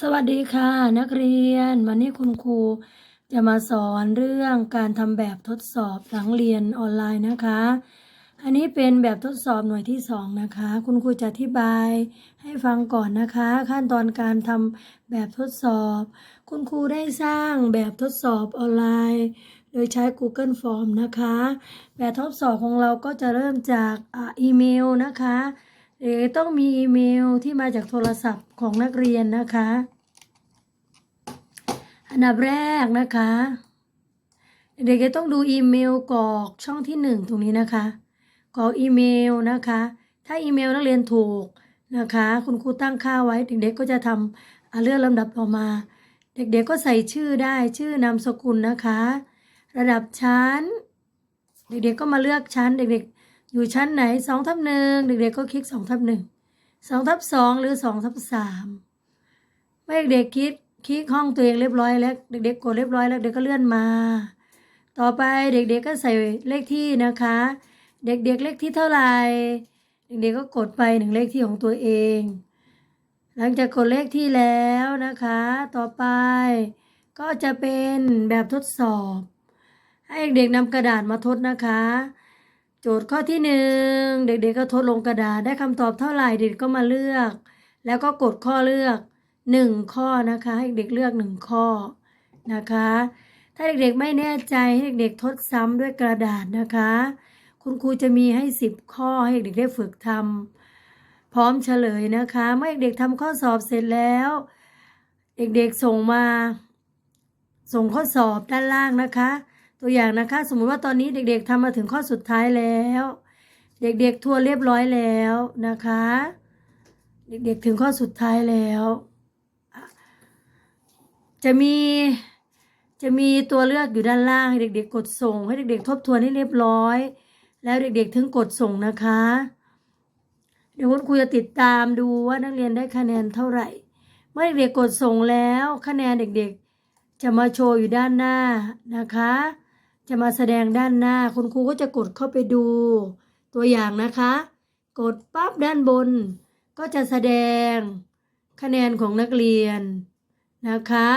สวัสดีค่ะนักเรียน วันนี้คุณครูจะมาสอนเรื่องการทำแบบทดสอบหลังเรียนออนไลน์นะคะ อันนี้เป็นแบบทดสอบหน่วยที่สองนะคะ คุณครูจะอธิบายให้ฟังก่อนนะคะ ขั้นตอนการทำแบบทดสอบ คุณครูได้สร้างแบบทดสอบออนไลน์ โดยใช้ Google Form นะคะ แบบทดสอบของเราก็จะเริ่มจากอีเมลนะคะ หรือต้องมีอีเมลที่มาจากโทรศัพท์ของนักเรียนนะคะ อันดับแรกนะคะ เด็กๆจะต้องดูอีเมลกรอกช่องที่หนึ่งตรงนี้นะคะกรอกอีเมลนะคะ ถ้าอีเมลนักเรียนถูกนะคะ คุณครูตั้งค่าไว้ เด็กๆก็จะทำเลื่อนลำดับต่อมา เด็กๆก็ใส่ชื่อได้ชื่อนามสกุลนะคะ ระดับชั้น เด็กๆก็มาเลือกชั้นเด็กๆ อยู่ชั้นไหนสองทับหนึ่งเด็กๆก็คลิกสองทับหนึ่งสองทับสองหรือสองทับสามเมื่อเด็กๆคลิกคลิกห้องตัวเองเรียบร้อยแล้ว เด็กๆกดเรียบร้อยแล้วเด็กก็เลื่อนมา ต่อไปเด็กๆก็ใส่เลขที่นะคะ เด็กๆเลขที่เท่าไหร่เด็กๆก็กดไปหนึ่งเลขที่ของตัวเอง หลังจากกดเลขที่แล้วนะคะ ต่อไปก็จะเป็นแบบทดสอบ ให้เด็กๆนำกระดาษมาทดนะคะ โจทย์ข้อที่หนึ่งเด็กๆก็ทดลงกระดาษได้คำตอบเท่าไหร่เด็กก็มาเลือก แล้วก็กดข้อเลือกหนึ่งข้อนะคะ ให้เด็กเลือกหนึ่งข้อนะคะ ถ้าเด็กๆไม่แน่ใจให้เด็กๆทดซ้ำด้วยกระดาษนะคะ คุณครูจะมีให้สิบข้อให้เด็กๆได้ฝึกทำพร้อมเฉลยนะคะ เมื่อเด็กๆทำข้อสอบเสร็จแล้ว เด็กๆส่งมา ส่งข้อสอบด้านล่างนะคะ ตัวอย่างนะคะ สมมุติว่าตอนนี้เด็กๆทำมาถึงข้อสุดท้ายแล้ว เด็กๆทัวเรียบร้อยแล้วนะคะ เด็กๆถึงข้อสุดท้ายแล้ว จะมีจะมีตัวเลือกอยู่ด้านล่างให้เด็ก ๆ กดส่ง ให้เด็ก ๆ ทบทวนให้เรียบร้อย แล้วเด็ก ๆ ถึงกดส่งนะคะ เดี๋ยวคุณครูจะติดตามดูว่านักเรียนได้คะแนนเท่าไหร่ เมื่อเด็กๆกดส่งแล้วคะแนนเด็ก ๆ จะมาโชว์อยู่ด้านหน้านะคะ จะมาแสดงด้านหน้า คุณครูก็จะกดเข้าไปดู ตัวอย่างนะคะ กดปั๊บด้านบน ก็จะแสดงคะแนนของนักเรียนนะคะ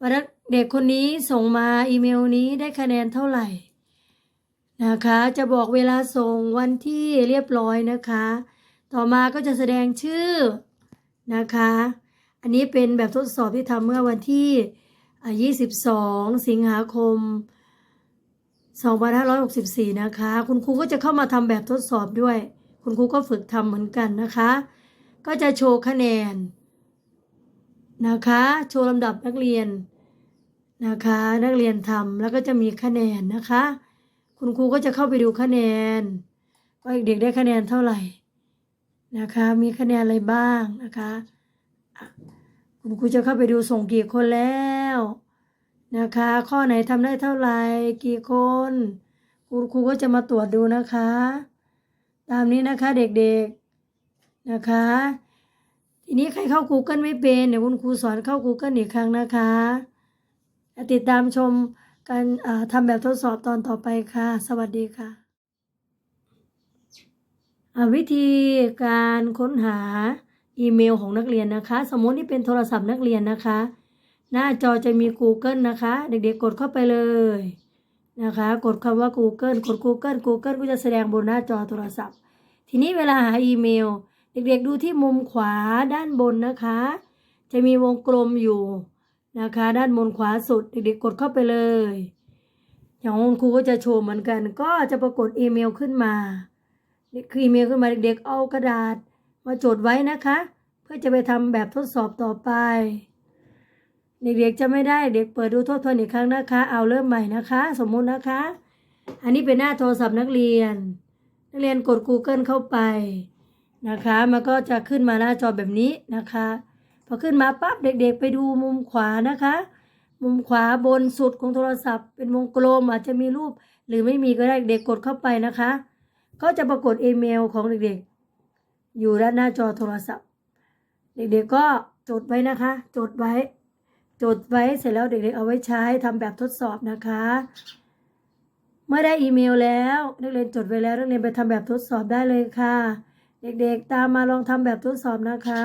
ว่าเด็กคนนี้ส่งมาอีเมลนี้ได้คะแนนเท่าไหร่นะคะ จะบอกเวลาส่งวันที่เรียบร้อยนะคะ ต่อมาก็จะแสดงชื่อนะคะ อันนี้เป็นแบบทดสอบที่ทำเมื่อวันที่อ่า22 สิงหาคม 2564 นะคะ คุณครูก็จะเข้ามาทำแบบทดสอบด้วย คุณครูก็ฝึกทำเหมือนกันนะคะ ก็จะโชว์คะแนนนะคะ โชว์ลำดับนักเรียนนะคะ นักเรียนทำแล้วก็จะมีคะแนนนะคะ คุณครูก็จะเข้าไปดูคะแนนว่าเด็กได้คะแนนเท่าไหร่นะคะ มีคะแนนอะไรบ้างนะคะอะคุณครูจะเข้าไปดูส่งกี่คนแล้ว นะคะ ข้อไหนทำได้เท่าไหร่กี่คนคุณครูก็จะมาตรวจดูนะคะ ตามนี้นะคะเด็กๆนะคะ ทีนี้ใครเข้า Google ไม่เป็นเดี๋ยวคุณครูสอนเข้า Google อีกครั้งนะคะ ติดตามชมการอ่าทำแบบทดสอบตอนต่อไปค่ะ สวัสดีค่ะวิธีการค้นหาอีเมลของนักเรียนนะคะ สมมตินี่เป็นโทรศัพท์นักเรียนนะคะ หน้าจอจะมี Google นะคะ เด็กๆกดเข้าไปเลยนะคะ กดคำว่า Google กด Google Google ก็จะแสดงบนหน้าจอโทรศัพท์ ทีนี้เวลาหาอีเมล เด็กๆดูที่มุมขวาด้านบนนะคะ จะมีวงกลมอยู่นะคะ ด้านบนขวาสุด เด็กๆกดเข้าไปเลย อย่างคุณครูก็จะโชว์เหมือนกัน ก็จะปรากฏอีเมลขึ้นมาคืออีเมลขึ้นมาเด็กๆเอากระดาษมาจดไว้นะคะ เพื่อจะไปทำแบบทดสอบต่อไป เด็กๆจะไม่ได้เด็กเปิดดูทบทวนอีกครั้งนะคะ เอาเริ่มใหม่นะคะ สมมุตินะคะ อันนี้เป็นหน้าโทรศัพท์นักเรียน นักเรียนกด Google เข้าไปนะคะ มันก็จะขึ้นมาหน้าจอแบบนี้นะคะ พอขึ้นมาปั๊บเด็กๆ ไปดูมุมขวานะคะ มุมขวาบนสุดของโทรศัพท์ เป็นวงกลมอาจจะมีรูป หรือไม่มีก็ได้เด็กกดเข้าไปนะคะ ก็จะปรากฏอีเมลของเด็กๆ อยู่ด้านหน้าจอโทรศัพท์ เด็กๆก็จดไว้นะคะ จดไว้ จดไว้เสร็จแล้วเด็กๆเอาไว้ใช้ทำแบบทดสอบนะคะ เมื่อได้อีเมลแล้วนักเรียนจดไว้แล้วนักเรียนไปทำแบบทดสอบได้เลยค่ะ เด็กๆตามมาลองทำแบบทดสอบนะคะ